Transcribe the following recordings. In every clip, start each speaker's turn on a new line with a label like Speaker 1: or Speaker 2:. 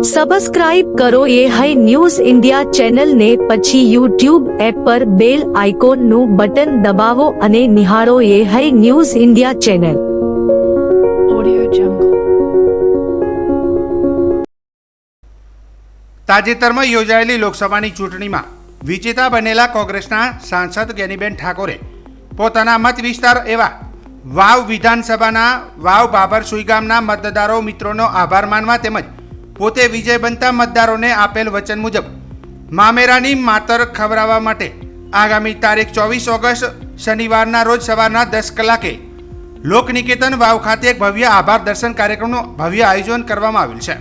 Speaker 1: Subscribe કરો એ high news India ચેનલને પછી યુટ્યુબ એપ પર બેલ આઇકોનનું બટન દબાવો અને નિહાળો A high news
Speaker 2: India channel
Speaker 3: તાજેતરમાં યોજાયેલી લોકસભાની ચૂંટણીમાં વિજેતા બનેલા કોંગ્રેસના સાંસદ ગેનીબેન ઠાકોરે પોતાના મત વિસ્તાર એવા વાવ વિધાનસભાના વાવ બાબર સુઈગામના મતદારો મિત્રોનો આભાર માનવા તેમજ પોતે વિજય બનતા મતદારોને આપેલ વચન મુજબ મામેરાની માતર ખવડાવવા માટે આગામી તારીખ ચોવીસ ઓગસ્ટ શનિવારના રોજ સવારના દસ કલાકે લોકનિકેતન વાવ ખાતે એક ભવ્ય આભાર દર્શન કાર્યક્રમનું ભવ્ય આયોજન કરવામાં આવેલ છે.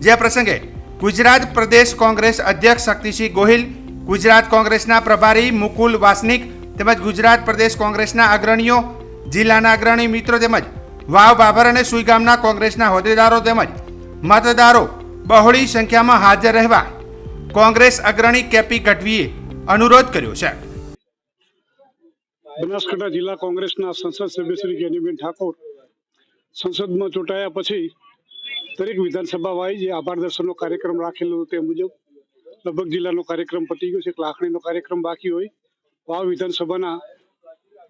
Speaker 3: જે પ્રસંગે ગુજરાત પ્રદેશ કોંગ્રેસ અધ્યક્ષ શક્તિસિંહ ગોહિલ, ગુજરાત કોંગ્રેસના પ્રભારી મુકુલ વાસનિક તેમજ ગુજરાત પ્રદેશ કોંગ્રેસના અગ્રણીઓ, જિલ્લાના અગ્રણી મિત્રો તેમજ વાવ બાબર અને સુઈગામના કોંગ્રેસના હોદ્દેદારો તેમજ મતદારો બહોળી સંખ્યામાં હાજર રહેવા કોંગ્રેસ અગ્રણી કેપી ગઢવીએ અનુરોધ કર્યો છે.
Speaker 4: બનાસકાંઠા જિલ્લા કોંગ્રેસના સંસદ સભ્ય શ્રી જ્ઞાનીબેન ઠાકોર સંસદમાં ચૂંટાયા પછી દરેક વિધાનસભા વાય જે આભાર દર્શનનો કાર્યક્રમ રાખેલો તે મુજબ લગભગ જિલ્લાનો કાર્યક્રમ પતી ગયો છે, એક લાખણીનો કાર્યક્રમ બાકી હોય. વાવ વિધાનસભાના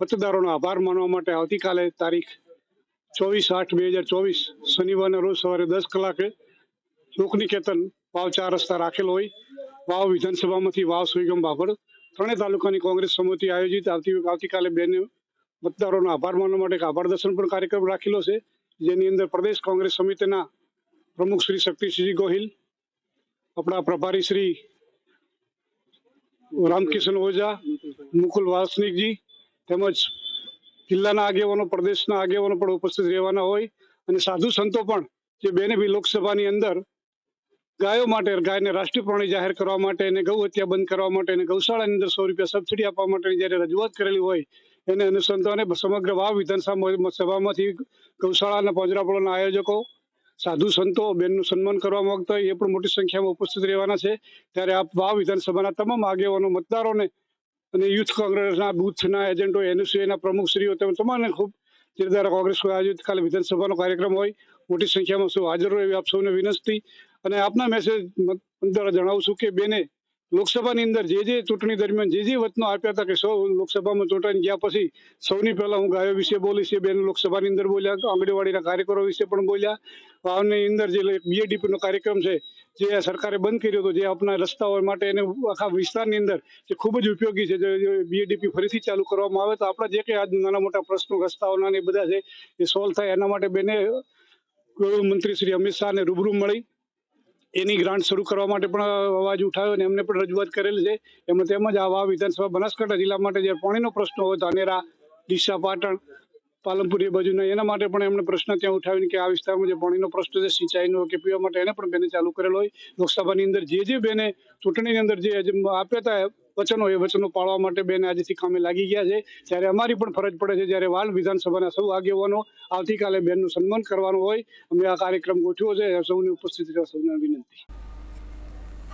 Speaker 4: મતદારોનો આભાર માનવા માટે આવતીકાલે તારીખ ચોવીસ આઠ બે હજાર ચોવીસ શનિવારના રોજ સવારે દસ કલાકે લોકનિકેતન વાવ ચાર રસ્તા રાખેલો હોય. વાવ વિધાનસભામાંથી વાવ સુઈગમ બાબર ત્રણેય તાલુકાની કોંગ્રેસ સમિતિ આયોજિત. આવતી આવતીકાલે બેને મતદારોનો આભાર માનવા માટે આભાર દર્શન પણ કાર્યક્રમ રાખેલો છે. જેની અંદર પ્રદેશ કોંગ્રેસ સમિતિના પ્રમુખ શ્રી શક્તિસિંહ ગોહિલ, આપણા પ્રભારી શ્રી રામકિશન ઓઝા, મુકુલ વાસનિકજી તેમજ જિલ્લાના આગેવાનો, પ્રદેશના આગેવાનો પણ ઉપસ્થિત રહેવાના હોય અને સાધુ સંતો પણ જે બેને બી લોકસભાની અંદર ગાયો માટે, ગાયને રાષ્ટ્રીય પ્રાણી જાહેર કરવા માટે અને ગૌ હત્યા બંધ કરવા માટે અને ગૌશાળાની અંદર સો રૂપિયા સબસિડી આપવા માટેની જ્યારે રજૂઆત કરેલી હોય, એને અનુસંધાને સમગ્ર વાવ વિધાનસભા સભામાંથી ગૌશાળાના પાંજરાપોળના આયોજકો, સાધુ સંતો, બેનનું સન્માન કરવા માંગતા હોય એ પણ મોટી સંખ્યામાં ઉપસ્થિત રહેવાના છે. ત્યારે આ વાવ વિધાનસભાના તમામ આગેવાનો, મતદારોને અને યુથ કોંગ્રેસના બુથના એજન્ટો એનએસયુના પ્રમુખશ્રીઓ તેમ તમામને ખૂબ જિલ્લા કોંગ્રેસ આયોજિત કાલે વિધાનસભાનો કાર્યક્રમ હોય. મોટી સંખ્યામાં સૌ હાજર રહે એવી આપ સૌને વિનંતી. અને આપના મેસેજ દ્વારા જણાવું છું કે બેને લોકસભાની અંદર જે જે ચૂંટણી દરમિયાન જે જે વચનો આપ્યા હતા કે સૌ લોકસભામાં ચૂંટાઈને ગયા પછી સૌની પહેલા હું ગાયો વિશે બોલીશ, એ બેન લોકસભાની અંદર બોલ્યા આંગણવાડીના કાર્યકરો વિશે પણ બોલ્યા. વાવની અંદર જે બીએડીપીનો કાર્યક્રમ છે, જે સરકારે બંધ કર્યો હતો, જે આપણા રસ્તાઓ માટે એને આખા વિસ્તારની અંદર જે ખૂબ જ ઉપયોગી છે, જે બીએડીપી ફરીથી ચાલુ કરવામાં આવે, તો આપણા જે કંઈ આજ નાના મોટા પ્રશ્નો રસ્તાઓના એ બધા છે, એ સોલ્વ થાય. એના માટે બેને ગૃહમંત્રી શ્રી અમિત શાહને રૂબરૂ મળી. એની ગ્રાન્ટ શરૂ કરવા માટે પણ અવાજ ઉઠાવ્યો અને એમને પણ રજૂઆત કરેલી છે. એમાં તેમજ આવા વિધાનસભા બનાસકાંઠા જિલ્લા માટે જે પાણીનો પ્રશ્ન હોય ધાનેરા દિશા પાટણ પાલનપુર એ બાજુના એના માટે પણ એમણે પ્રશ્ન ત્યાં ઉઠાવીને કે આ વિસ્તારમાં જે પાણીનો પ્રશ્ન છે સિંચાઈનો કે પીવા માટે એને પણ બેને ચાલુ કરેલો હોય. લોકસભાની અંદર જે જે બેને ચૂંટણીની અંદર જે આપ્યા હતા વચનો, એ વચનો પાળવા માટે બેને આજથી કામે લાગી ગયા છે. ત્યારે અમારી પણ ફરજ પડે છે, જ્યારે વાલ વિધાનસભાના સૌ આગેવાનો આવતીકાલે બેનનું સન્માન કરવાનું હોય, અમે આ કાર્યક્રમ ગોઠવ્યો છે. સૌની ઉપસ્થિત રહેવા સૌને વિનંતી.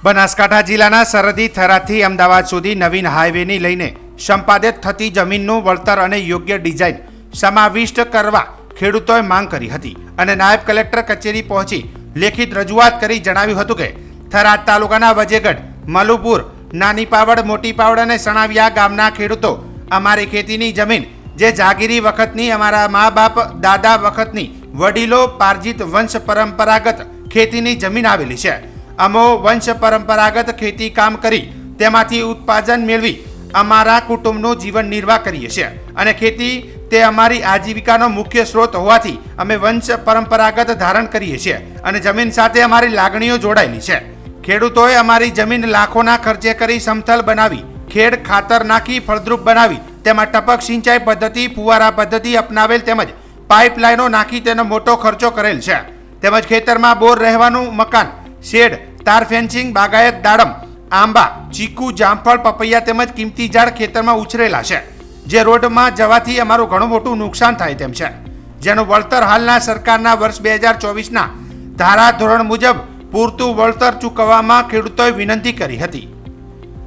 Speaker 3: બનાસકાંઠા જિલ્લાના સરહદી થરાથી અમદાવાદ સુધી નવીન હાઈવેની લઈને સંપાદિત થતી જમીનનું વળતર અને યોગ્ય ડિઝાઇન સમાવિષ્ટ કરવા ખેડૂતોએ માંગ કરી હતી અને નાયબ કલેક્ટર કચેરી પહોંચી લેખિત રજૂઆત કરી જણાવ્યું હતું કે થરાદ તાલુકાના વજેગઢ, મલુપુર નાની પાવડ મોટી પાવડ અને સણાવિયા ગામના ખેડૂતો અમારી ખેતીની જમીન જે જાગીરી વખતની, અમારા મા બાપ દાદા વખતની વડીલો પાર્જિત વંશ પરંપરાગત ખેતીની જમીન આવેલી છે. અમો વંશ પરંપરાગત ખેતી કામ કરી તેમાંથી ઉત્પાદન મેળવી અમારા કુટુંબનું જીવન નિર્વાહ કરીએ છીએ અને ખેતી તે અમારી આજીવિકાનો મુખ્ય સ્ત્રોત હોવાથી અમે વંશ પરંપરાગત ધારણ કરીએ છીએ અને જમીન સાથે અમારી લાગણીઓ જોડાયેલી છે. ખેડૂતોએ અમારી જમીન લાખોના ખર્ચે કરી સમથલ બનાવી, ખેડ ખાતર નાખી, ફળદ્રુપ બનાવી, તેમાં ટપક સિંચાઈ પદ્ધતિ, ફુવારા પદ્ધતિ અપનાવેલ તેમજ પાઇપલાઇનો નાખી તેનો મોટો ખર્ચો કરેલ છે. તેમજ ખેતરમાં બોર રહેવાનું મકાન, શેડ, તાર ફેન્સિંગ, બાગાયત, દાડમ, આંબા, ચીકુ, જામફળ, પપૈયા તેમજ કિંમતી ઝાડ ખેતરમાં ઉછરેલા છે. જે રોડમાં જવાથી અમારું ઘણું મોટું નુકસાન થાય તેમ છે. જેનું વળતર હાલના સરકારના વર્ષ બે હજાર ચોવીસના ધારા ધોરણ મુજબ પૂરતું વળતર ચૂકવવામાં ખેડૂતોએ વિનંતી કરી હતી.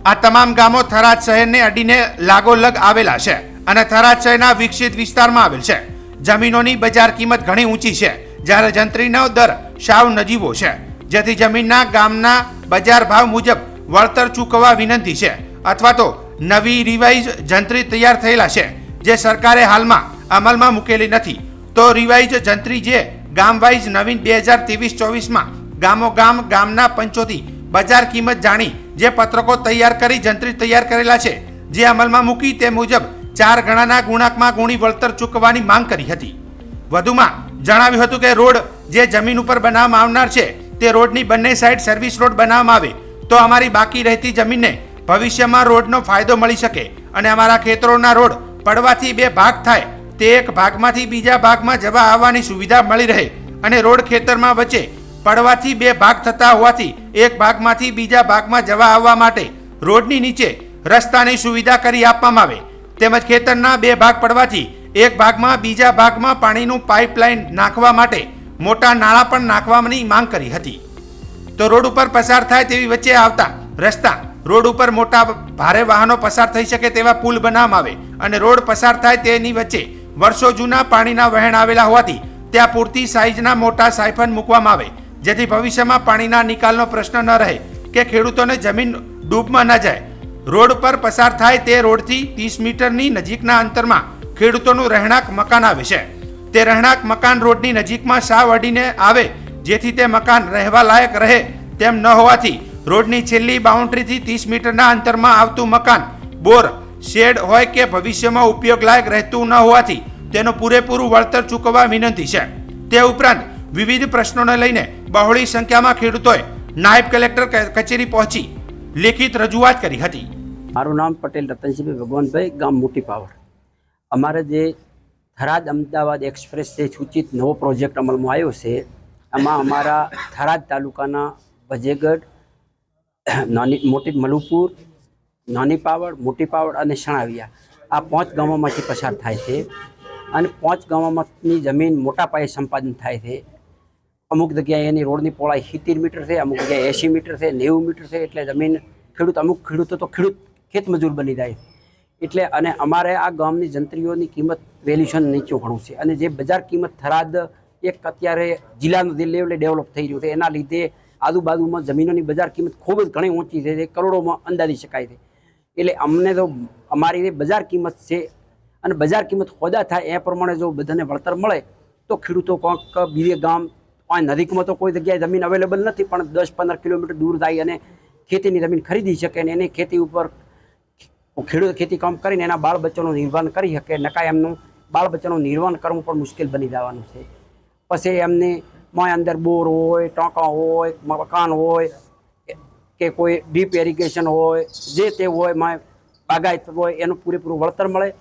Speaker 3: આ તમામ ગામો થરાદ શહેરને અડીને લાગોલગ આવેલા છે અને થરાદ શહેરના વિકસિત વિસ્તારમાં આવેલ છે. જમીનોની બજાર કિંમત ઘણી ઊંચી છે, જ્યારે જંત્રીનો દર સાવ નજીવો છે, જેથી જમીનના ગામના બજાર ભાવ મુજબ વળતર ચૂકવવા વિનંતી છે, અથવા તો નવી રિવાઇઝ જંત્રી તૈયાર થયેલા છે, જે સરકારે હાલમાં અમલમાં મૂકેલી નથી. તો રિવાઇઝ જંત્રી જે ગામ વાઇઝ નવીન બે હજાર ત્રેવીસ ચોવીસમાં ગામો ગામ ગામના પંચોથી બજાર કિંમત જાણી જે પત્રકો તૈયાર કરી જંત્રી તૈયાર કરેલા છે, જે અમલમાં મૂકી તે મુજબ ચાર ગણાના ગુણાંકમાં ગુણી વળતર ચૂકવવાની માંગ કરી હતી. વધુમાં જણાવ્યું હતું કે રોડ જે જમીન ઉપર બનાવવામાં આવનાર છે, તે રોડની બંને સાઈડ સર્વિસ રોડ બનાવવામાં આવે, તો અમારી બાકી રહેતી જમીનને ભવિષ્યમાં રોડનો ફાયદો મળી શકે અને અમારા ખેતરોના રોડ પડવાથી બે ભાગ થાય. તે એક ભાગમાંથી બીજા ભાગમાં જવા આવવાની સુવિધા મળી રહે અને રોડ ખેતરમાં વચ્ચે પડવાથી બે ભાગ થતા હોવાથી એક ભાગમાંથી બીજા ભાગમાં જવા આવવા માટે રોડની નીચે રસ્તાની સુવિધા કરી આપવામાં આવે. તેમજ ખેતરના બે ભાગ પડવાથી એક ભાગમાં બીજા ભાગમાં પાણીનું પાઇપલાઇન નાખવા માટે મોટા નાળા પણ નાખવાની માંગ કરી હતી. તો રોડ ઉપર પસાર થાય તેવી વચ્ચે આવતા રસ્તા રોડ ઉપર મોટા ભારે વાહનો પસાર થઈ શકે તેવા પુલ બનાવવામાં આવે અને રોડ પસાર થાય તેની વચ્ચે વર્ષો જૂના પાણીના વહેણ આવેલા હોવાથી ત્યાં પૂરતી સાઈઝના મોટા સાયફન મૂકવામાં આવે, જેથી ભવિષ્યમાં પાણીના નિકાલનો પ્રશ્ન ન રહે કે ખેડૂતોને જમીન ડૂબમાં ન જાય. રોડ પર પસાર થાય તે રોડથી ત્રીસ મીટરની નજીકના અંતરમાં ખેડૂતોનું રહેણાંક મકાન આવે છે. તે રહેણાંક મકાન રોડની નજીકમાં સાવ અડીને આવે, જેથી તે મકાન રહેવા લાયક રહે તેમ ન હોવાથી રોડની છેલ્લી બાઉન્ડ્રીથી ત્રીસ મીટરના અંતરમાં આવતું મકાન. બોર, શેડ હોય કે ભવિષ્યમાં ઉપયોગ લાયક રહેતું ન હોવાથી તેનું પૂરેપૂરું વળતર ચૂકવવા વિનંતી છે. તે ઉપરાંત વિવિધ પ્રશ્નોને લઈને બહોળી સંખ્યામાં ખેડૂતોએ નાયબ કલેક્ટર કચેરી પહોંચી લેખિત રજૂઆત કરી હતી.
Speaker 5: મારું નામ પટેલ રતનસિંહભાઈ ભગવાનભાઈ, ગામ મોટી પાવર. અમારે જે થરાદ અમદાવાદ એક્સપ્રેસ જે સૂચિત નવો પ્રોજેક્ટ અમલમાં આવ્યો છે, એમાં અમારા થરાદ તાલુકાના વજેગઢ નાની, મોટી મલુપુર, નાની પાવડ, મોટી પાવડ અને શણાવિયા. આ પાંચ ગામોમાંથી પસાર થાય છે અને પાંચ ગામોમાંની જમીન મોટા પાયે સંપાદન થાય છે. અમુક જગ્યાએ એની રોડની પહોળાઈ સિત્તેર મીટર છે, અમુક જગ્યાએ એંસી મીટર છે, નેવું મીટર છે, એટલે જમીન ખેડૂત, અમુક ખેડૂતો તો ખેડૂત ખેતમજૂર બની જાય. એટલે અને અમારે આ ગામની જંત્રીઓની કિંમત વેલ્યુશન નીચું ઘણું છે અને જે બજાર કિંમત થરાદ એક અત્યારે જિલ્લાનું લેવલે ડેવલપ થઈ રહ્યું છે, એના લીધે આજુબાજુમાં જમીનોની બજાર કિંમત ખૂબ જ ઘણી ઊંચી છે. જે કરોડોમાં અંદાજી શકાય છે. એટલે અમને તો અમારી બજાર કિંમત છે અને બજાર કિંમત હોદા થાય એ પ્રમાણે જો બધાને વળતર મળે, તો ખેડૂતો કોઈક બીજે ગામ નજીકમાં તો કોઈ જગ્યાએ જમીન અવેલેબલ નથી, પણ દસ પંદર કિલોમીટર દૂર જાય અને ખેતીની જમીન ખરીદી શકે અને એની ખેતી ઉપર ખેડૂત ખેતી કામ કરીને એના બાળ બચ્ચાનું કરી શકે, નકાય એમનું બાળ બચ્ચાનું નિર્વાહન કરવું પણ મુશ્કેલ બની જવાનું છે. પછી એમને મોય અંદર બોર હોય, ટાંકા હોય, મકાન હોય, કે કોઈ ડીપ એરિગેશન હોય, જે તે હોયમાં બાગાયત હોય, એનું પૂરેપૂરું વળતર મળે.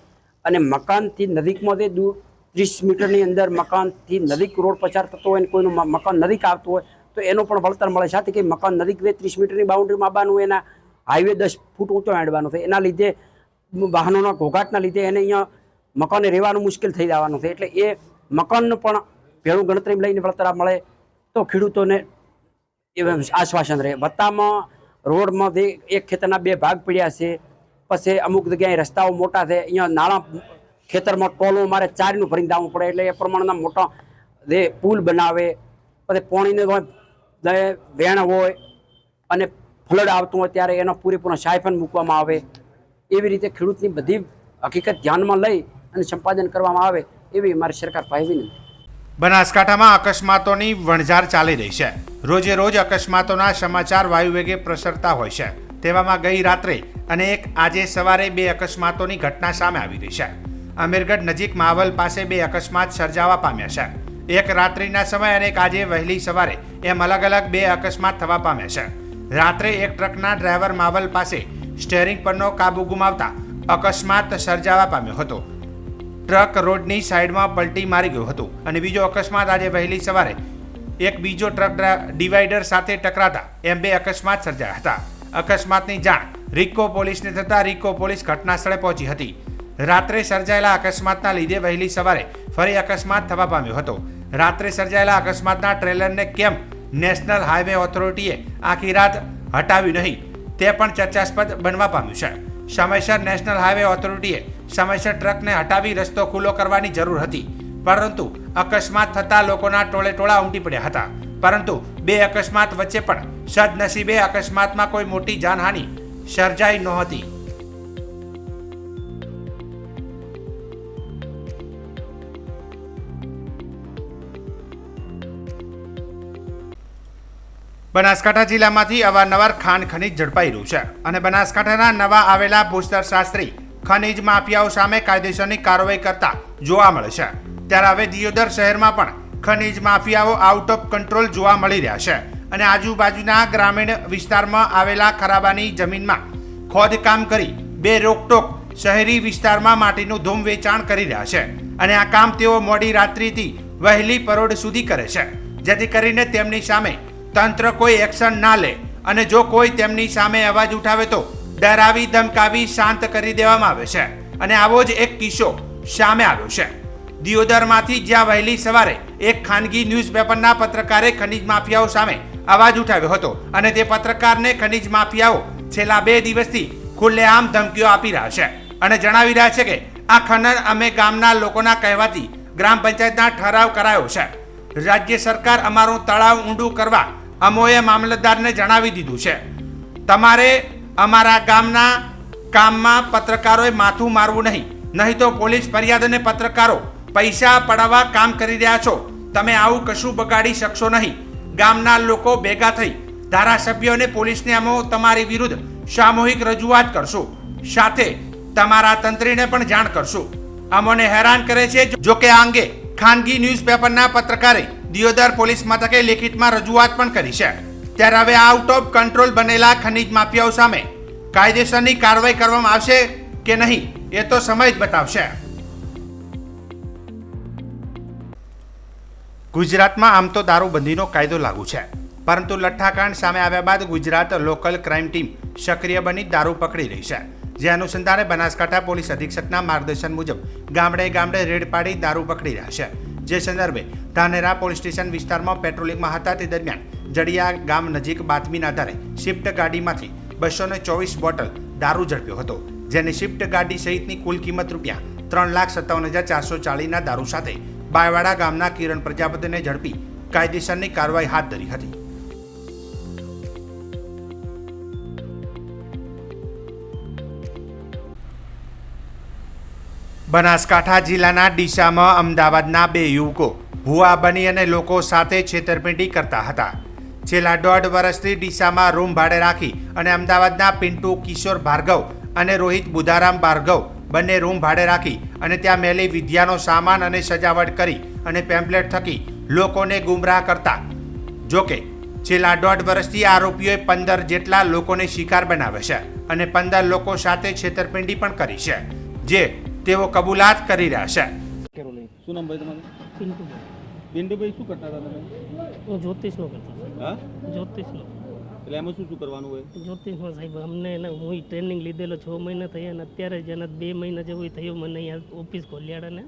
Speaker 5: અને મકાનથી નજીકમાં જે દૂર ત્રીસ મીટરની અંદર મકાનથી નજીક રોડ પસાર થતો હોય કોઈનું મકાન નજીક આવતું હોય, તો એનું પણ વળતર મળે. સાથે કે મકાન નજીક જે ત્રીસ મીટરની બાઉન્ડ્રીમાં આવવાનું, એના હાઈવે દસ ફૂટ ઊંચો હેડવાનો છે. એના લીધે વાહનોના ઘોઘાટના લીધે એને અહીંયા મકાને રહેવાનું મુશ્કેલ થઈ જવાનું છે. એટલે એ મકાનનું પણ ભેળું ગણતરી લઈને વળતર મળે તો ખેડૂતોને એ આશ્વાસન રહે. વત્તામાં રોડમાં એક ખેતરના બે ભાગ પડ્યા છે, પછી અમુક જગ્યાએ રસ્તાઓ મોટા છે, અહીંયા નાણાં ખેતરમાં ટોલો મારે ચારનું ભરીને દાવું પડે એટલે એ પ્રમાણના મોટા જે પુલ બનાવે, પછી પાણીને વેણ હોય અને ફ્લડ આવતું હોય ત્યારે એનો પૂરેપૂરો સાયફન મૂકવામાં આવે. એવી રીતે ખેડૂતની બધી હકીકત ધ્યાનમાં લઈ અને સંપાદન કરવામાં આવે એવી મારી સરકાર પાસે વિનંતી
Speaker 3: બનાસકાંઠામાં અકસ્માતોની વણઝાર ચાલી રહી છે. રોજે રોજ અકસ્માતોના સમાચાર વાયુવેગે પ્રસરતા હોય છે. તેવામાં ગઈ રાત્રે અને એક આજે સવારે બે અકસ્માતોની ઘટના સામે આવી રહી છે. અમીરગઢ નજીક માવલ પાસે બે અકસ્માત સર્જાવા પામ્યા છે. એક રાત્રિના સમય અને એક આજે વહેલી સવારે એમ અલગ અલગ બે અકસ્માત થવા પામ્યા છે. રાત્રે એક ટ્રકના ડ્રાઈવર માવલ પાસે સ્ટેરિંગ પરનો કાબુ ગુમાવતા અકસ્માત સર્જાવા પામ્યો હતો. ટ્રક રોડની સાઈડમાં પલટી મારી ગયું હતું અને બીજો અકસ્માત આજે વહેલી સવારે એક બીજો ટ્રક ડિવાઈડર સાથે ટકરાતા એમ બે અકસ્માત સર્જાયા હતા. અકસ્માતની જાણ રિક્કો પોલીસને થતાં રિક્કો પોલીસ ઘટના સ્થળે પહોંચી હતી. રાત્રે સર્જાયેલા અકસ્માતના લીધે વહેલી સવારે ફરી અકસ્માત થવા પામ્યો હતો. રાત્રે સર્જાયેલા અકસ્માતના ટ્રેલરને કેમ નેશનલ હાઈવે ઓથોરિટીએ આખી રાત હટાવ્યું નહીં? તે પણ ચર્ચાસ્પદ બનવા પામ્યું છે. સમયસર નેશનલ હાઈવે ઓથોરિટીએ સમયસર ટ્રકને હટાવી રસ્તો ખુલ્લો કરવાની જરૂર હતી. પરંતુ અકસ્માત થતા લોકોના ટોળે ટોળા ઉમટી પડ્યા હતા. પરંતુ બે અકસ્માત વચ્ચે પણ સદનસીબે અકસ્માતમાં કોઈ મોટી જાનહાનિ સર્જાઈ નહોતી. બનાસકાંઠા જિલ્લામાંથી અવારનવાર ખાણ ખનીજ ઝડપાઈ રહ્યું છે અને બનાસકાંઠાના નવા આવેલા ભૂસ્તર શાસ્ત્રી ખનીજ માફિયાઓ સામે કાયદેસરની કાર્યવાહી કરતા જોવા મળે છે. ત્યારે હવે દિયોદર શહેરમાં પણ ખનીજ માફિયાઓ આઉટ ઓફ કંટ્રોલ જોવા મળી રહ્યા છે અને આજુબાજુના ગ્રામીણ વિસ્તારમાં આવેલા ખરાબાની જમીનમાં ખોદકામ કરી બે રોકટોક શહેરી વિસ્તારમાં માટીનું ધૂમ વેચાણ કરી રહ્યા છે અને આ કામ તેઓ મોડી રાત્રિથી વહેલી પરોઢ સુધી કરે છે. જેથી કરીને તેમની સામે તંત્ર કોઈ એક્શન ના લે અને જો કોઈ તેમની સામે અવાજ ઉઠાવે તો ડરાવી, ધમકાવી, શાંત કરી દેવામાં આવે છે. અને આવો જ એક કિસ્સો સામે આવ્યો છે. દિયોદરમાંથી જ્યાં વહેલી સવારે એક ખાનગી ન્યૂઝપેપરના પત્રકારે ખનીજ માફિયાઓ સામે અવાજ ઉઠાવ્યો હતો અને તે પત્રકારને ખનીજ માફિયાઓ છેલ્લા બે દિવસથી ખુલ્લેઆમ ધમકીઓ આપી રહ્યા છે અને જણાવી રહ્યા છે કે આ ખનન અમે ગામના લોકોના કહેવાથી ગ્રામ પંચાયતના ઠરાવ કરાયો છે. રાજ્ય સરકાર અમારું તળાવ ઊંડું કરવા અમોએ મામલતદારને જણાવી દીધું છે. તમારે અમારા ગામના કામમાં પત્રકારોએ માથું મારવું નહીં. નહીં તો પોલીસ ફરિયાદ અને પત્રકારો પૈસા પડાવવા કામ કરી રહ્યા છો. તમે આવું કશું બગાડી શકશો નહીં. ગામના લોકો ભેગા થઈ ધારાસભ્યો અને પોલીસને અમો તમારી વિરુદ્ધ સામૂહિક રજૂઆત કરશું. સાથે તમારા તંત્રીને પણ જાણ કરશું. અમોને હેરાન કરે છે જો કે આ અંગે ખાનગી ન્યૂઝપેપરના પત્રકારે દિયોદર પોલીસ મથકે લેખિતમાં રજૂઆત પણ કરી છે. ત્યારે હવે આઉટ ઓફ કંટ્રોલ બનેલા ખનીજ માફિયાઓ સામે કાયદેસરની કાર્યવાહી કરવામાં આવશે કે નહીં, એ તો સમય જ બતાવશે. ગુજરાતમાં આમ તો દારૂબંધીનો કાયદો લાગુ છે. પરંતુ લઠ્ઠાકાંડ સામે આવ્યા બાદ ગુજરાત લોકલ ક્રાઇમ ટીમ સક્રિય બની દારૂ પકડી રહી છે. જે અનુસંધાને બનાસકાંઠા પોલીસ અધિક્ષકના માર્ગદર્શન મુજબ ગામડે ગામડે રેડ પાડી દારૂ પકડી રહ્યા છે. જે સંદર્ભે ધાનેરા પોલીસ સ્ટેશન વિસ્તારમાં પેટ્રોલિંગમાં હતા તે દરમિયાન જડિયા ગામ નજીક બાતમીના આધારે શિફ્ટ ગાડીમાંથી બસો ને ચોવીસ બોટલ દારૂ ઝડપ્યો હતો, જેની શિફ્ટ ગાડી સહિતની કુલ કિંમત રૂપિયા ત્રણ લાખ સત્તાવન હજાર ચારસો ચાલીસના દારૂ સાથે બાયવાડા ગામના કિરણ પ્રજાપતિને ઝડપી કાયદેસરની કાર્યવાહી હાથ ધરી હતી. બનાસકાંઠા જિલ્લાના ડીસામાં અમદાવાદના બે યુવકો, ભૂવા બની અને લોકો સાથે છેતરપિંડી કરતા હતા. છેલ્લા દોઢ વર્ષથી ડીસામાં રૂમ ભાડે રાખી અને અમદાવાદના પિન્ટુ કિશોર ભાર્ગવ અને રોહિત બુધારામ ભાર્ગવ બંને રૂમ ભાડે રાખી અને ત્યાં મેલી વિદ્યાનો સામાન અને સજાવટ કરી અને પેમ્પલેટ થકી લોકોને ગુમરાહ કરતા. જોકે, છેલ્લા દોઢ વર્ષથી આરોપીઓએ પંદર જેટલા લોકોને શિકાર બનાવે છે અને પંદર લોકો સાથે છેતરપિંડી પણ કરી છે, જે તેઓ કબૂલાત કરી રહ્યા છે.
Speaker 6: કેરો લઈ શું નામ ભાઈ તમારું?
Speaker 2: પિન્ટુભાઈ.
Speaker 6: પિન્ટુભાઈ શું કરતા હતા તમે?
Speaker 2: હું જ્યોતિષનો કરતા
Speaker 6: હા?
Speaker 2: જ્યોતિષનો.
Speaker 6: એટલે એમાં શું શું કરવાનું હોય?
Speaker 2: જ્યોતિષમાં સાહેબ અમને એને હું ટ્રેનિંગ લીધેલો છ મહિના થયા અને અત્યારે જ એના બે મહિના જેવું થયું મને અહીંયા ઓફિસ ખોલ્યાડા ને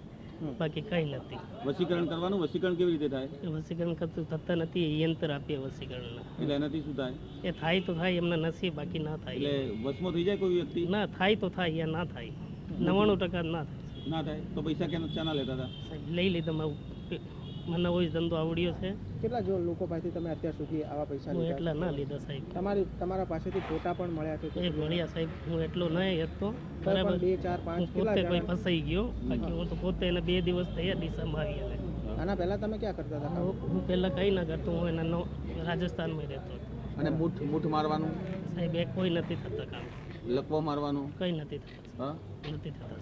Speaker 2: બાકી કંઈ નથી.
Speaker 6: વસીકરણ કરવાનું? વસીકરણ કેવી રીતે થાય?
Speaker 2: એ વસીકરણ કરતું થતા નથી એ યંત્ર આપીએ વસીકરણ
Speaker 6: એટલે એનાથી શું થાય?
Speaker 2: એ થાય તો થાય એમને નસીબ બાકી ના થાય.
Speaker 6: એટલે વશમાં થઈ જાય કોઈ વ્યક્તિ?
Speaker 2: ના થાય તો થાય યા ના થાય. નવ્વાણું ટકા ના થાય.
Speaker 6: ના થાય? તો પૈસા ક્યાં ચાના લેતા હતા?
Speaker 2: સાહેબ લઈ લીધા મારું. મને હોય ધંધો આવડ્યો છે.
Speaker 7: કેટલા જો લોકો પાસેથી તમે અત્યાર સુધી આવા પૈસા
Speaker 2: હું એટલા ના લીધા સાહેબ.
Speaker 7: તમારી તમારા પાસેથી ફોટા પણ મળ્યા છે
Speaker 2: એ મળ્યા સાહેબ. હું એટલો નહીં હતો.
Speaker 7: તો
Speaker 2: બરાબર.
Speaker 7: બે ચાર પાંચ
Speaker 2: પોતે કોઈ ફસાઈ ગયો. બાકી હું. તો પોતે એને બે દિવસ થયા ડીસામાં આવી અને.
Speaker 7: આના પહેલા તમે ક્યાં કરતા હતા?
Speaker 2: હું પહેલાં કંઈ ના કરતો. હું એના રાજસ્થાનમાં રહેતો હતો.
Speaker 6: અને મૂઠ મૂઠ મારવાનું?
Speaker 2: સાહેબ એ કોઈ નથી થતા કામ.
Speaker 6: લકવો મારવાનું?
Speaker 2: કંઈ નથી થતા.
Speaker 6: હા?
Speaker 2: નથી થતા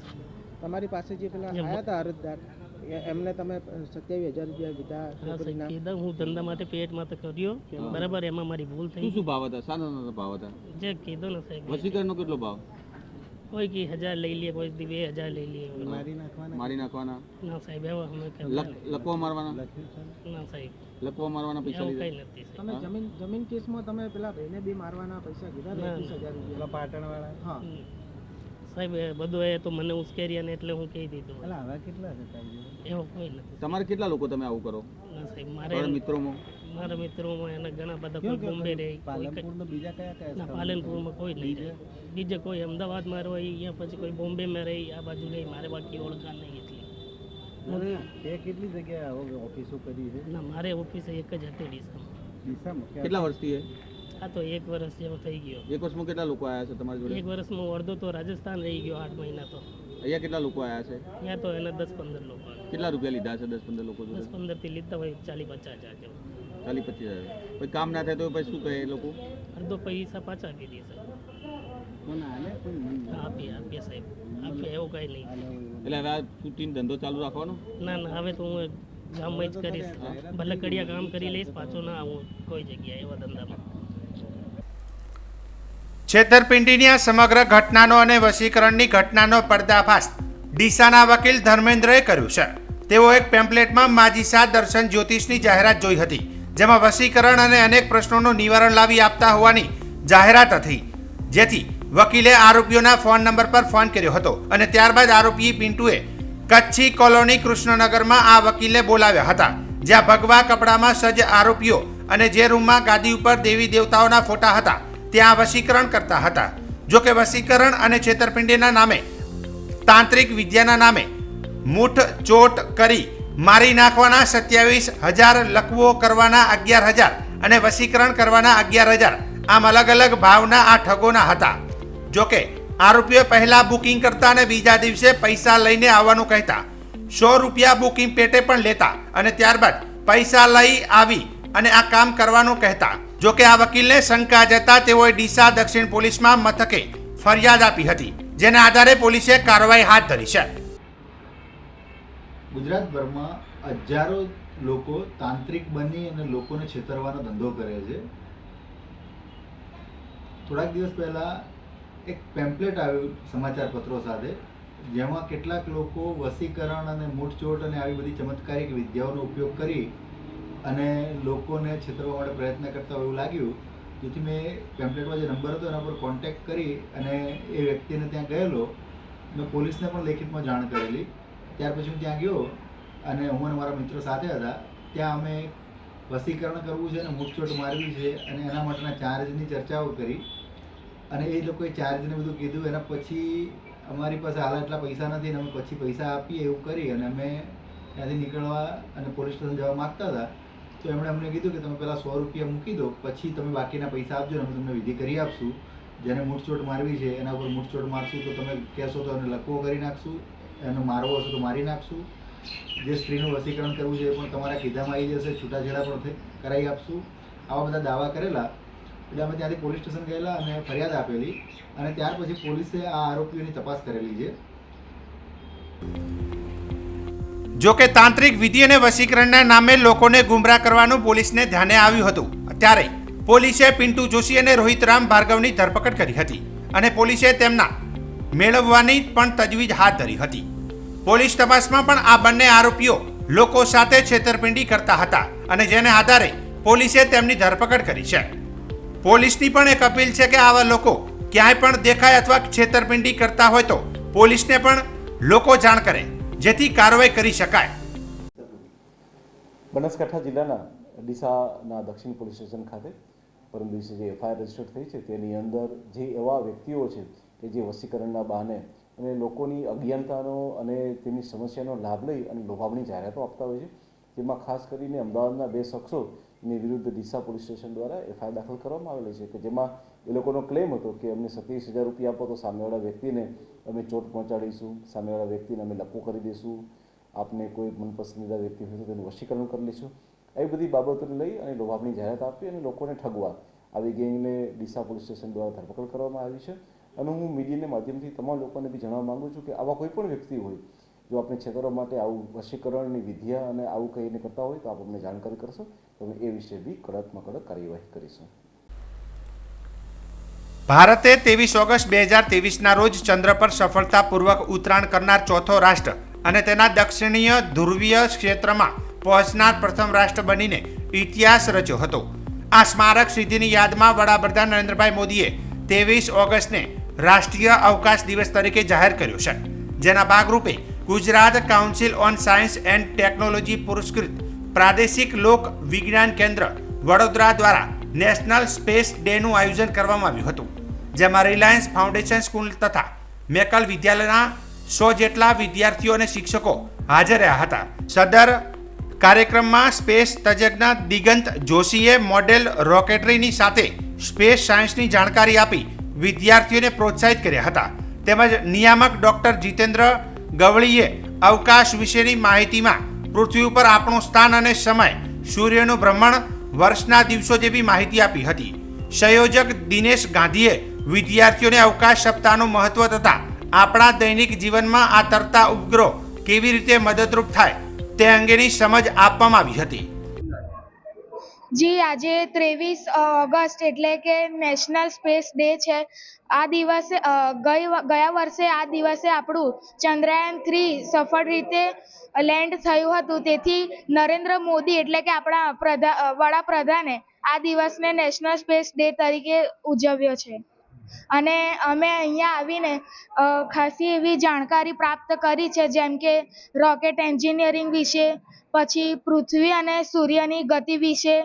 Speaker 7: તમારી પાસે જે પેલા આવ્યા હતા અરજદાર એમને તમે સત્યાવીસ હજાર રૂપિયા લીધા
Speaker 2: હા કીધા હું ધંધા માટે પેટમાં તો કર્યો બરાબર એમાં મારી ભૂલ થઈ.
Speaker 6: શું ભાવ હતા? સાના નાના ભાવ હતા?
Speaker 2: જે કીધો ને સાહેબ.
Speaker 6: વસીકરણનો કેટલો ભાવ?
Speaker 2: કોઈ કી હજાર લઈ લઈએ કોઈ દી બે હજાર લઈ લઈએ
Speaker 7: મારી નાખવાના?
Speaker 6: મારી નાખવાના?
Speaker 2: ના સાહેબ એવા અમે
Speaker 6: લકવા મારવાના?
Speaker 2: ના સાહેબ.
Speaker 6: લકવા મારવાના પૈસા લીધા?
Speaker 2: કઈ નથી
Speaker 7: તમે જમીન જમીન કેસમાં તમે પેલા ભાઈને બી મારવાના પૈસા કીધા
Speaker 2: ને
Speaker 7: એકવીસ રૂપિયા. પાટણ વાળા
Speaker 2: હા. સાહેબ એ બધું એ તો મને ઉશ્કેર્યા ને એટલે હું કહી દીધું
Speaker 7: હવે કેટલા હતા
Speaker 2: એવો કોઈ નથી.
Speaker 6: તમારે કેટલા લોકો તમે આવું કરો?
Speaker 2: ના સાહેબ મારે
Speaker 6: મિત્રોમાં?
Speaker 2: મારા મિત્રોમાં એના ઘણા બધા કોઈ બોમ્બે રહે કોઈ કઈ-
Speaker 7: બીજા કયા કયા
Speaker 2: ના પાલનપુરમાં કોઈ નહીં રહે. બીજે કોઈ અમદાવાદમાં રહે અહીંયા પછી કોઈ બોમ્બેમાં રહે આ બાજુ રહે મારે બાકી ઓળખાણ નહીં એટલી.
Speaker 7: તે કેટલી જગ્યાએ ઓફિસો કરી છે?
Speaker 2: ના મારે ઓફિસે એક જ હતી ડીસામાં.
Speaker 7: ડીસામાં?
Speaker 6: કેટલા વર્ષથી એ?
Speaker 2: આ તો એક વર્ષ જેવો થઈ ગયો.
Speaker 6: એક વર્ષમાં કેટલા લોકો આવ્યા છે તમારી જોડે?
Speaker 2: એક વર્ષમાં અડધો તો રાજસ્થાન રહી ગયો આઠ મહિના તો.
Speaker 6: અહીંયા કેટલા લોકો આવ્યા છે?
Speaker 2: ત્યાં તો એના દસ પંદર લોકો. આવે.
Speaker 6: કેટલા રૂપિયા લીધા છે દસ પંદર લોકો
Speaker 2: દસ
Speaker 6: જોડે?
Speaker 2: પંદરથી લીધા હોય ચાલી પચાસ હજાર જેવું.
Speaker 6: ચાલી પચીસ હજાર. પછી કામ ના થાય તો પછી શું કહે એ લોકો?
Speaker 2: અડધો પૈસા પાછા આપી દેશે આપીએ આપીએ સાહેબ. આપીએ એવું કઈ નહીં.
Speaker 6: એટલે હવે આ છૂટીને ધંધો ચાલુ રાખવાનો?
Speaker 2: ના ના હવે તો હું ગામમાં જ કરીશ. ભલે કડિયા કામ કરી લઈશ પાછો ના આવું કોઈ જગ્યાએ એવા ધંધામાં.
Speaker 3: છેતરપિંડીની આ સમગ્ર ઘટનાનો અને વશીકરણની ઘટનાનો પર્દાફાશ ડીસાના વકીલ ધર્મેન્દ્રએ કર્યું છે. તેઓ એક પેમ્પલેટમાં માજીસા દર્શન જ્યોતિષની જાહેરાત જોઈ હતી. જેમાં વશીકરણ અને અનેક પ્રશ્નોનું નિવારણ લાવી આપતા હોવાની જાહેરાત થઈ. જેથી વકીલે આરોપીઓના ફોન નંબર પર ફોન કર્યો હતો અને ત્યારબાદ આરોપી પિન્ટુએ કચ્છી કોલોની કૃષ્ણનગરમાં આ વકીલને બોલાવ્યા હતા, જ્યાં ભગવા કપડામાં સજ્જ આરોપીઓ અને જે રૂમમાં ગાદી ઉપર દેવી દેવતાઓના ફોટા હતા, ત્યાં વશીકરણ કરતા હતા. જો કે વશીકરણ અને છેતરપિંડીના નામે તાંત્રિક વિદ્યાના નામે મૂઠ ચોટ કરી મારી નાખવાના સત્યાવીસ હજાર લકવો કરવાના અગિયાર હજાર અને વસીકરણ કરવાના અગિયાર હજાર. આમ અલગ અલગ ભાવના આ ઠગોના હતા. જોકે, આરોપીઓ પહેલા બુકિંગ કરતા અને બીજા દિવસે પૈસા લઈને આવવાનું કહેતા. સો રૂપિયા બુકિંગ પેટે પણ લેતા અને ત્યારબાદ પૈસા લઈ આવી અને આ કામ કરવાનું કહેતા. જો કે આ વકીલને શંકા જતા તેઓએ ડીસા દક્ષિણ પોલીસમાં મથકે ફરિયાદ આપી હતી, જેના આધારે પોલીસે કાર્યવાહી હાથ ધરી છે.
Speaker 8: ગુજરાતભરમાં હજારો લોકો તાંત્રિક બની અને લોકોને છેતરવાનો ધંધો કરે છે. થોડાક દિવસ પહેલાં એક પેમ્પલેટ આવ્યું સમાચાર પત્રો સાથે, જેમાં કેટલાક લોકો વસીકરણ અને મૂઠચોટ અને આવી બધી ચમત્કારિક વિદ્યાઓનો ઉપયોગ કરી અને લોકોને છેતરવા માટે પ્રયત્ન કરતા હોય એવું લાગ્યું. જેથી મેં પેમ્પલેટમાં જે નંબર હતો એના પર કોન્ટેક્ટ કરી અને એ વ્યક્તિને ત્યાં ગયેલો મેં પોલીસને પણ લેખિતમાં જાણ કરેલી. ત્યાર પછી હું ત્યાં ગયો અને હું અને મારા મિત્રો સાથે હતા. ત્યાં અમે વસીકરણ કરવું છે અને મૂઠચોટ મારવી છે અને એના માટેના ચાર્જની ચર્ચાઓ કરી. અને એ લોકોએ ચાર્જને બધું કીધું. એના પછી અમારી પાસે હાલ એટલા પૈસા નથી અને અમે પછી પૈસા આપીએ એવું કરી અને અમે ત્યાંથી નીકળવા અને પોલીસ સ્ટેશન જવા માગતા હતા. તો એમણે અમને કીધું કે તમે પહેલાં સો રૂપિયા મૂકી દો, પછી તમે બાકીના પૈસા આપજો અમે તમને વિધિ કરી આપશું. જેને મૂઠચોટ મારવી છે, એના ઉપર મૂઠચોટ મારશું તો તમે કહેશો તો એને લકવો કરી નાખશું. એનો મારવો હશે તો મારી નાખશું. જે સ્ત્રીનું વસીકરણ કરવું છે એ પણ તમારા કીધામાં આવી જશે, છૂટાછેડા પણ કરાવી આપશું. આવા બધા દાવા કરેલા, એટલે અમે ત્યાંથી પોલીસ સ્ટેશન ગયેલા અને ફરિયાદ આપેલી અને ત્યાર પછી પોલીસે આ આરોપીઓની તપાસ કરેલી છે.
Speaker 3: જો કે તાંત્રિક વિધિ અને વસીકરણના નામે લોકોને ગુમરાહ કરવાનું પોલીસને ધ્યાને આવ્યું હતું. ત્યારે પોલીસે પિન્ટુ જોશી અને રોહિતરામ ભાર્ગવની ધરપકડ કરી હતી અને પોલીસે તેમના મેળવવાની પણ તજવીજ હાથ ધરી હતી. પોલીસ તપાસમાં પણ આ બંને આરોપીઓ લોકો સાથે છેતરપિંડી કરતા હતા અને જેને આધારે પોલીસે તેમની ધરપકડ કરી છે. પોલીસની પણ એક અપીલ છે કે આવા લોકો ક્યાંય પણ દેખાય અથવા છેતરપિંડી કરતા હોય તો પોલીસને પણ લોકો જાણ કરે, જેથી કાર્યવાહી કરી શકાય.
Speaker 9: બનાસકાંઠા જિલ્લાના ડીસાના દક્ષિણ પોલીસ સ્ટેશન ખાતે, પરમ દિવસે જે એફઆઈઆર રજિસ્ટર થઈ છે તેની અંદર જે એવા વ્યક્તિઓ છે કે જે વસીકરણના બહાને અને લોકોની અજ્ઞાનતાનો અને તેમની સમસ્યાનો લાભ લઈ અને લોભામણી જાહેરાતો આપતા હોય છે. જેમાં ખાસ કરીને અમદાવાદના બે શખ્સોની વિરુદ્ધ ડીસા પોલીસ સ્ટેશન દ્વારા એફઆઈઆર દાખલ કરવામાં આવેલી છે કે જેમાં એ લોકોનો ક્લેમ હતો કે અમને સત્યાવીસ હજાર રૂપિયા આપો તો સામેવાળા વ્યક્તિને અમે ચોટ પહોંચાડીશું, સામેવાળા વ્યક્તિને અમે લકવું કરી દઈશું આપને કોઈ મનપસંદીદા વ્યક્તિ હોય તો તેનું વશીકરણ કરી લઈશું. એ બધી બાબતોને લઈ અને લોભામણી જાહેરાત આપી અને લોકોને ઠગવા આવી ગેંગને ડીસા પોલીસ સ્ટેશન દ્વારા ધરપકડ કરવામાં આવી છે. અને હું મીડિયાના માધ્યમથી તમામ લોકોને બી જણાવવા માગું છું કે આવા કોઈ પણ વ્યક્તિ હોય, જો આપણે છેતરવા માટે આવું વશીકરણની વિદ્યા અને આવું કહીને કરતા હોય તો આપ અમને જાણકારી કરશો. તો અમે એ વિશે બી કડકમાં કડક કાર્યવાહી કરીશું.
Speaker 3: ભારતે ત્રેવીસ ઓગસ્ટ બે હજાર ત્રેવીસના રોજ ચંદ્ર પર સફળતાપૂર્વક ઉતરાણ કરનાર ચોથો રાષ્ટ્ર અને તેના દક્ષિણીય ધ્રુવીય ક્ષેત્રમાં પહોંચનાર પ્રથમ રાષ્ટ્ર બનીને ઇતિહાસ રચ્યો હતો. આ સ્મારક સિદ્ધિની યાદમાં વડાપ્રધાન નરેન્દ્રભાઈ મોદીએ ત્રેવીસ ઓગસ્ટને રાષ્ટ્રીય અવકાશ દિવસ તરીકે જાહેર કર્યો છે. જેના ભાગરૂપે Gujarat council on science and technology પુરસ્કૃત પ્રાદેશિક લોક વિજ્ઞાન કેન્દ્ર વડોદરા દ્વારા નેશનલ સ્પેસ ડેનું આયોજન કરવામાં આવ્યું હતું. જેમાં રિલાયન્સ ફાઉન્ડેશન સ્કૂલ તથા મેકલ વિદ્યાલયના સો જેટલા વિદ્યાર્થીઓ અને શિક્ષકો હાજર રહ્યા હતા. સદર કાર્યક્રમમાં સ્પેસ તજજ્ઞ દિગંત જોશીએ મોડેલ રોકેટરીની સાથે સ્પેસ સાયન્સની જાણકારી આપી વિદ્યાર્થીઓને પ્રોત્સાહિત કર્યા હતા. તેમજ નિયામક ડોક્ટર જીતેન્દ્ર ગવળીએ અવકાશ વિશેની માહિતીમાં પૃથ્વી ઉપર આપણું સ્થાન અને સમય, સૂર્યનું ભ્રમણ, વર્ષના દિવસો જેવી માહિતી આપી હતી. સંયોજક દિનેશ ગાંધીએ વિદ્યાર્થીઓને અવકાશ સપ્તાહનું મહત્વ તથા આપણા દૈનિક જીવનમાં આ તરતા ઉપગ્રહ કેવી રીતે મદદરૂપ થાય તે અંગેની સમજ આપવામાં આવી હતી.
Speaker 10: જી, આજે ત્રેવીસ ઓગસ્ટ એટલે કે નેશનલ સ્પેસ ડે છે. આ દિવસે ગયા વર્ષે આ દિવસે આપણું ચંદ્રયાન થ્રી સફળ રીતે લેન્ડ થયું હતું. તેથી નરેન્દ્ર મોદી એટલે કે આપણા પ્રધા વડાપ્રધાને આ દિવસને નેશનલ સ્પેસ ડે તરીકે ઉજવ્યો છે. અને અમે અહીંયા આવીને ખાસી એવી જાણકારી પ્રાપ્ત કરી છે, જેમ કે રોકેટ એન્જિનિયરિંગ વિશે, પછી પૃથ્વી અને સૂર્યની ગતિ વિશે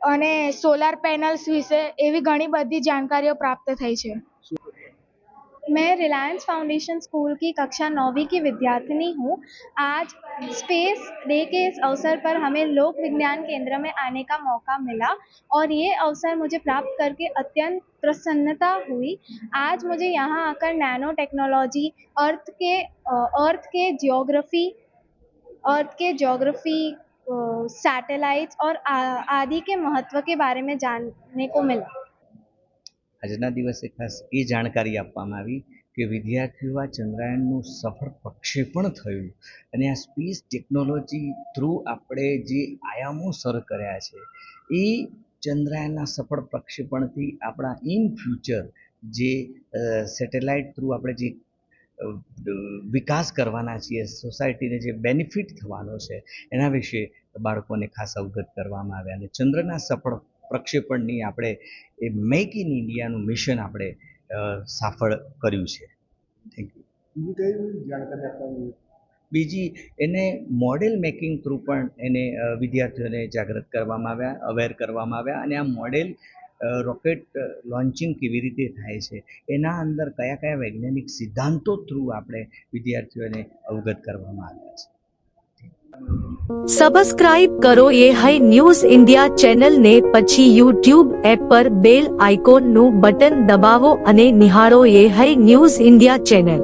Speaker 10: અને સોલાર પેનલ્સ વિશે એવી ઘણી બધી जानकारियों प्राप्त થઈ છે
Speaker 11: मैं रिलायंस फाउंडेशन स्कूल की कक्षा नौवीं की विद्यार्थिनी हूँ आज स्पेस डे के इस अवसर पर हमें लोक विज्ञान केंद्र में आने का मौका मिला और ये अवसर मुझे प्राप्त करके अत्यंत प्रसन्नता हुई आज मुझे यहाँ आकर नैनो टेक्नोलॉजी अर्थ के अर्थ के जियोग्राफी अर्थ के जियोग्राफी सैटेलाइट्स और आ- आदि के महत्व के बारे में जानने को मिला
Speaker 12: આજના દિવસે ખાસ એ જાણકારી આપવામાં આવી કે વિદ્યાર્થીઓ આ ચંદ્રયાનનું સફળ પ્રક્ષેપણ થયું અને આ સ્પેસ ટેકનોલોજી થ્રુ આપણે જે આયામો સર કર્યા છે એ ચંદ્રયાનના સફળ પ્રક્ષેપણથી આપણા ઇન ફ્યુચર જે સેટેલાઇટ થ્રુ આપણે જે અ, વિકાસ કરવાના છીએ સોસાયટીને જે બેનિફિટ થવાનો છે એના વિશે બાળકોને ખાસ અવગત કરવામાં આવ્યા અને ચંદ્રના સફળ પ્રક્ષેપણની આપણે એ મેક ઇન ઇન્ડિયાનું મિશન આપણે સફળ કર્યું છે. થેન્ક યુ
Speaker 7: બીજી
Speaker 12: એને મોડેલ મેકિંગ થ્રુ પણ એને વિદ્યાર્થીઓને જાગૃત કરવામાં આવ્યા અવેર કરવામાં આવ્યા અને આ મોડેલ રોકેટ લોન્ચિંગ કેવી રીતે થાય છે એના અંદર કયા કયા વૈજ્ઞાનિક સિદ્ધાંતો થ્રુ આપણે વિદ્યાર્થીઓને અવગત કરવામાં આવ્યા છે.
Speaker 1: સબસ્ક્રાઇબ કરો એ હાઈ ન્યૂઝ ઇન્ડિયા ચેનલને પછી યુટ્યુબ એપ પર બેલ આઇકોનનું બટન દબાવો અને નિહાળો એ હાઈ ન્યૂઝ ઇન્ડિયા ચેનલ